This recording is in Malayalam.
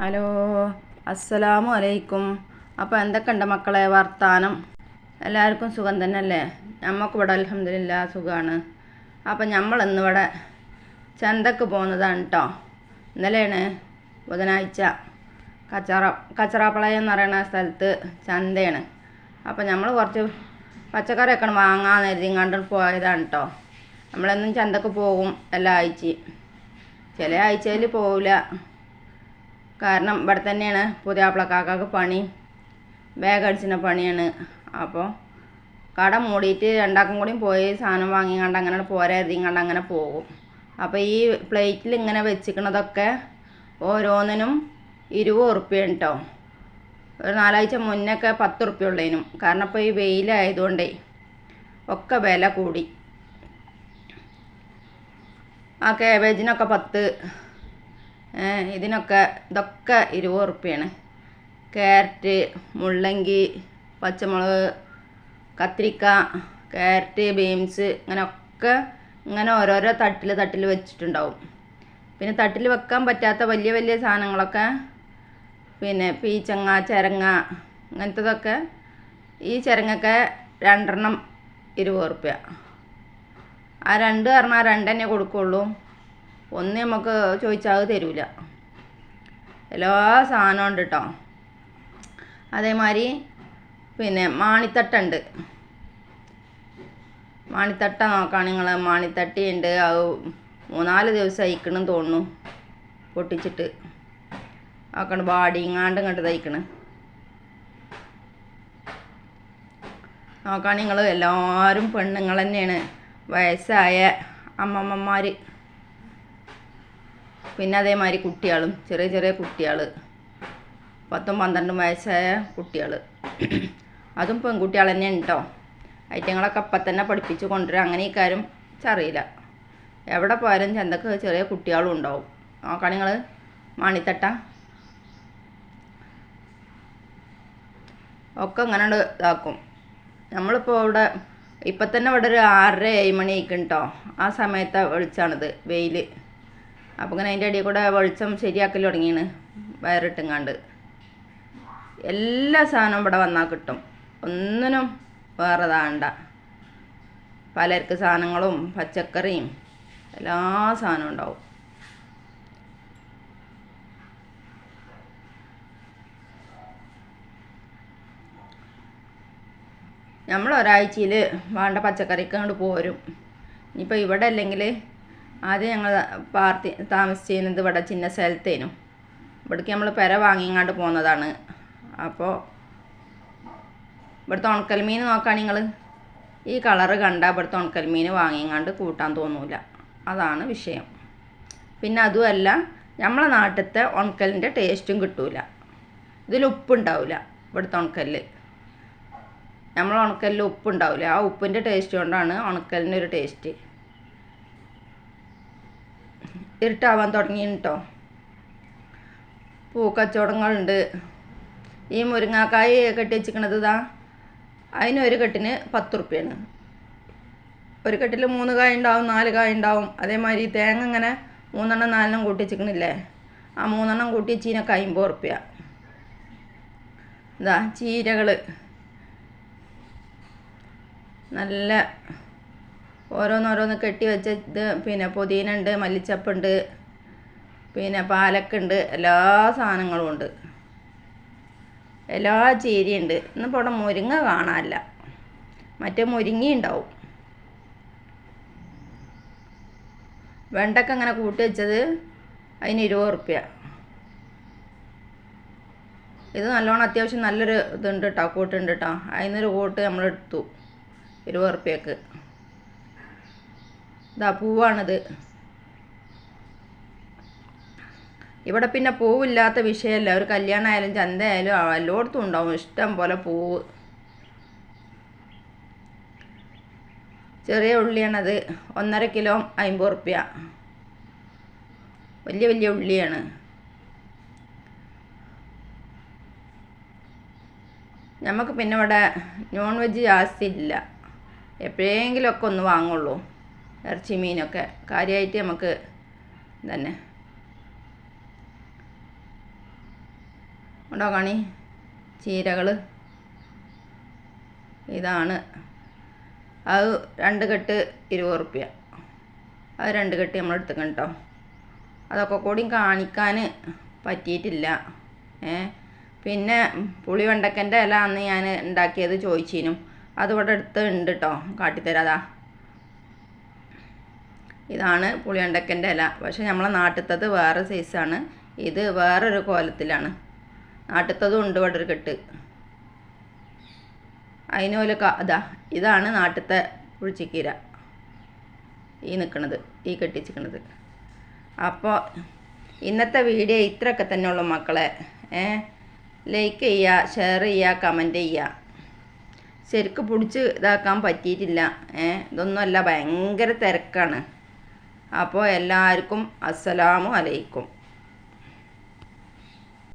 ഹലോ അസ്സലാമു അലൈക്കും. അപ്പോൾ എന്തൊക്കെയുണ്ട് മക്കളെ വർത്താനം? എല്ലാവർക്കും സുഖം തന്നെയല്ലേ? നമുക്കിവിടെ അലഹമില്ല സുഖമാണ് അപ്പോൾ നമ്മൾ ഇന്നിവിടെ ചന്തക്ക് പോകുന്നതാണ് കേട്ടോ ഇന്നലെയാണ് ബുധനാഴ്ച. കച്ചറ കച്ചറാപ്പളയം എന്ന് പറയുന്ന സ്ഥലത്ത് ചന്തയാണ്. അപ്പോൾ നമ്മൾ കുറച്ച് പച്ചക്കറിയൊക്കെ വാങ്ങാൻ കരുതി കണ്ട് പോയതാണ് കേട്ടോ നമ്മളെന്നും ചന്തക്ക് പോകും എല്ലാ ആഴ്ചയും. ചില ആഴ്ചയിൽ പോവില്ല കാരണം ഇവിടെ തന്നെയാണ് പുതിയാപ്പിളക്കാക്കാക്ക് പണി. ബാഗ് അടിച്ചിന പണിയാണ്. അപ്പോൾ കട മൂടിയിട്ട് രണ്ടാക്കും കൂടിയും പോയി സാധനം വാങ്ങിക്കണ്ട് അങ്ങനെ പോരാതിങ്ങാണ്ട് അങ്ങനെ പോകും. അപ്പോൾ ഈ പ്ലേറ്റിൽ ഇങ്ങനെ വെച്ചിക്കണതൊക്കെ ഓരോന്നിനും ഇരുപത് ഉറുപ്പ്യാണ് കേട്ടോ ഒരു നാലാഴ്ച മുന്നൊക്കെ പത്ത് ഉറുപ്പ്യ ഉള്ളതിനും കാരണം ഇപ്പോൾ ഈ വെയിലായതുകൊണ്ടേ ഒക്കെ വില കൂടി. ആ കാബേജിനൊക്കെ പത്ത് ഇതിനൊക്കെ ഇതൊക്കെ ഇരുപത് ഉറുപ്പ്യാണ് ക്യാരറ്റ് മുള്ളങ്കി പച്ചമുളക് കത്തിരിക്ക ക്യാരറ്റ് ബീൻസ് അങ്ങനെയൊക്കെ ഇങ്ങനെ ഓരോരോ തട്ടിൽ തട്ടിൽ വെച്ചിട്ടുണ്ടാവും. പിന്നെ തട്ടിൽ വെക്കാൻ പറ്റാത്ത വലിയ വലിയ സാധനങ്ങളൊക്കെ പിന്നെ പീച്ചങ്ങ ചരങ്ങ അങ്ങനത്തതൊക്കെ ഈ ചരങ്ങൊക്കെ രണ്ടെണ്ണം ഇരുപത് ഉറുപ്പ്യ ആ രണ്ട് പറഞ്ഞാൽ രണ്ട് തന്നെ കൊടുക്കുള്ളൂ. ഒന്ന് നമുക്ക് ചോദിച്ചാൽ തരൂല. എല്ലാ സാധനവും ഉണ്ട് കേട്ടോ അതേമാതിരി പിന്നെ മാണിത്തട്ടുണ്ട്. മാണിത്തട്ട നോക്കാം നിങ്ങൾ മാണിത്തട്ടി ഉണ്ട്. അത് മൂന്നാൽ ദിവസം അയക്കണം തോന്നുന്നു. പൊട്ടിച്ചിട്ട്. ആക്കണ്ട് ബാടിങ്ങാണ്ട് ഇങ്ങോട്ട് തയ്ക്കണം നോക്കാൻ നിങ്ങൾ എല്ലാവരും പെണ്ണുങ്ങൾ തന്നെയാണ്. വയസ്സായ അമ്മമ്മമാർ പിന്നെ അതേമാതിരി കുട്ടികളും ചെറിയ ചെറിയ കുട്ടികൾ പത്തും പന്ത്രണ്ടും വയസ്സായ കുട്ടികൾ അതും പെൺകുട്ടികൾ തന്നെ ഉണ്ടോ ഐറ്റങ്ങളൊക്കെ അപ്പം തന്നെ പഠിപ്പിച്ച് കൊണ്ടുവരും. അങ്ങനെ ഈ കാര്യം അറിയില്ല. എവിടെ പോയാലും ചന്തക്ക് ചെറിയ കുട്ടികളും ഉണ്ടാവും. നോക്കാം നിങ്ങൾ മാണിത്തട്ട. ഒക്കെ അങ്ങനെ ഇതാക്കും. നമ്മളിപ്പോൾ ഇവിടെ ഇപ്പം തന്നെ ഇവിടെ ഒരു ആറര ഏഴ് മണി കേട്ടോ ആ സമയത്താണ് വെളിച്ചാണിത് വെയിൽ അപ്പോൾ ഇങ്ങനെ അതിന്റെ ഇടയിൽ കൂടെ വെളിച്ചം ശരിയാക്കൽ തുടങ്ങിയാണ്. വയറിട്ടുങ്ങാണ്ട്. എല്ലാ സാധനവും ഇവിടെ വന്നാൽ കിട്ടും. ഒന്നിനും വേറെ താണ്ട. പലർക്ക് സാധനങ്ങളും പച്ചക്കറിയും എല്ലാ സാധനവും ഉണ്ടാവും. നമ്മൾ ഒരാഴ്ചയിൽ വേണ്ട പച്ചക്കറിക്ക് അങ്ങോട്ട് പോരും. ഇനിയിപ്പോൾ ഇവിടെ അല്ലെങ്കിൽ ആദ്യം ഞങ്ങൾ പാർട്ടി താമസിച്ചിരുന്നത് ഇവിടെ ചിന്ന സ്ഥലത്തേനും. ഇവിടേക്ക് നമ്മൾ പെര വാങ്ങിങ്ങാണ്ട് പോകുന്നതാണ് അപ്പോൾ ഇവിടുത്തെ ഉണക്കൽ മീൻ നോക്കുകയാണെങ്കിൽ നിങ്ങൾ ഈ കളറ് കണ്ട ഇവിടുത്തെ ഉണക്കൽ മീൻ വാങ്ങിങ്ങാണ്ട് കൂട്ടാൻ തോന്നൂല. അതാണ് വിഷയം. പിന്നെ അതുമല്ല നമ്മളെ നാട്ടിലത്തെ ഉണക്കലിന്റെ ടേസ്റ്റും കിട്ടൂല. ഇതിൽ ഉപ്പുണ്ടാവില്ല ഇവിടുത്തെ ഉണക്കലിൽ നമ്മൾ ഉണക്കലിൽ ഉപ്പുണ്ടാവില്ല ആ ഉപ്പിന്റെ ടേസ്റ്റ് കൊണ്ടാണ് ഉണക്കലിന്റെ ഒരു ടേസ്റ്റ്. ഇരുട്ടാവാൻ തുടങ്ങി കേട്ടോ പൂക്കച്ചവടങ്ങളുണ്ട്. ഈ മുരിങ്ങാക്കായ കെട്ടി വെച്ചിക്കണത് ഇതാ. അതിനൊരു കെട്ടിന് പത്ത് റുപ്യാണ്. ഒരു കെട്ടിൽ മൂന്ന് കായ ഉണ്ടാവും നാല് കായ ഉണ്ടാവും. അതേമാതിരി തേങ്ങ ഇങ്ങനെ മൂന്നെണ്ണം നാലെണ്ണം കൂട്ടി വെച്ചിക്കണില്ലേ ആ മൂന്നെണ്ണം കൂട്ടി ചീനക്ക് അമ്പത് റുപ്യ. ഇതാ ചീരകൾ നല്ല ഓരോന്നോരോന്ന് കെട്ടി വെച്ച ഇത് പിന്നെ പുതിന ഉണ്ട് മല്ലിച്ചപ്പുണ്ട് പിന്നെ പാലക്കുണ്ട് എല്ലാ സാധനങ്ങളും ഉണ്ട്. എല്ലാ ചീരയുണ്ട്. ഇന്നിപ്പോൾ അവിടെ മുരിങ്ങ കാണാനില്ല. മറ്റേ മുരിങ്ങി ഉണ്ടാവും. വെണ്ടക്ക അങ്ങനെ കൂട്ടി വെച്ചത് അതിന് ഇരുപത് റുപ്യ. ഇത് നല്ലോണം അത്യാവശ്യം നല്ലൊരു ഇതുണ്ട് കേട്ടോ കൂട്ടുണ്ട് കേട്ടോ അതിനൊരു കൂട്ട് നമ്മളെടുത്തു. ഇരുപത് റുപ്യക്ക്. ഇതാ പൂവാണിത്. ഇവിടെ പിന്നെ പൂവില്ലാത്ത വിഷയമല്ല. ഒരു കല്യാണം ആയാലും എല്ലായിടത്തും ഉണ്ടാവും. ഇഷ്ടം പോലെ പൂവ്. ചെറിയ ഉള്ളിയാണത്. ഒന്നര കിലോ അമ്പത് റുപ്യ. വലിയ വലിയ ഉള്ളിയാണ്. നമുക്ക് പിന്നെ ഇവിടെ നോൺ വെജ് ജാസ്തി ഇല്ല. എപ്പോഴെങ്കിലുമൊക്കെ ഒന്ന് വാങ്ങുള്ളൂ. ഇറച്ചി മീനൊക്കെ കാര്യമായിട്ട് നമുക്ക് തന്നെ ഉണ്ടോ കാണി? ചീരകൾ ഇതാണ്. അത് രണ്ട് കെട്ട് ഇരുപത് റുപ്യ. അത് രണ്ട് കെട്ട് നമ്മൾ എടുത്തുക്കണം കേട്ടോ അതൊക്കെ കൂടി കാണിക്കാൻ പറ്റിയിട്ടില്ല. ഏ? പിന്നെ പുളി വെണ്ടക്കന്റെ ഇല അന്ന് ഞാൻ ഉണ്ടാക്കിയത് ചോദിച്ചിനും. അതിവിടെ അടുത്ത് ഉണ്ട് കേട്ടോ കാട്ടിത്തരാതാ ഇതാണ് പുളിയണ്ടക്കന്റെ ഇല. പക്ഷെ നമ്മളെ നാട്ടിലത്തത് വേറെ സൈസാണ്. ഇത് വേറൊരു കോലത്തിലാണ്. നാട്ടിലത്തതും ഉണ്ട് ഇവിടെ കെട്ട്. അതിന് കഥ ഇതാണ് നാട്ടിലത്തെ പുഴിച്ചിക്കീര ഈ നിൽക്കണത് ഈ കെട്ടിച്ചിക്കണത്. അപ്പോൾ ഇന്നത്തെ വീഡിയോ ഇത്രയൊക്കെ തന്നെ മക്കളെ. ഏ? ലൈക്ക് ചെയ്യുക ഷെയർ ചെയ്യുക കമന്റ് ചെയ്യുക. ശരിക്കും പിടിച്ച് ഇതാക്കാൻ പറ്റിയിട്ടില്ല. ഏ? ഇതൊന്നുമല്ല ഭയങ്കര തിരക്കാണ്. അപ്പോൾ എല്ലാവർക്കും അസ്സലാമു അലൈക്കും.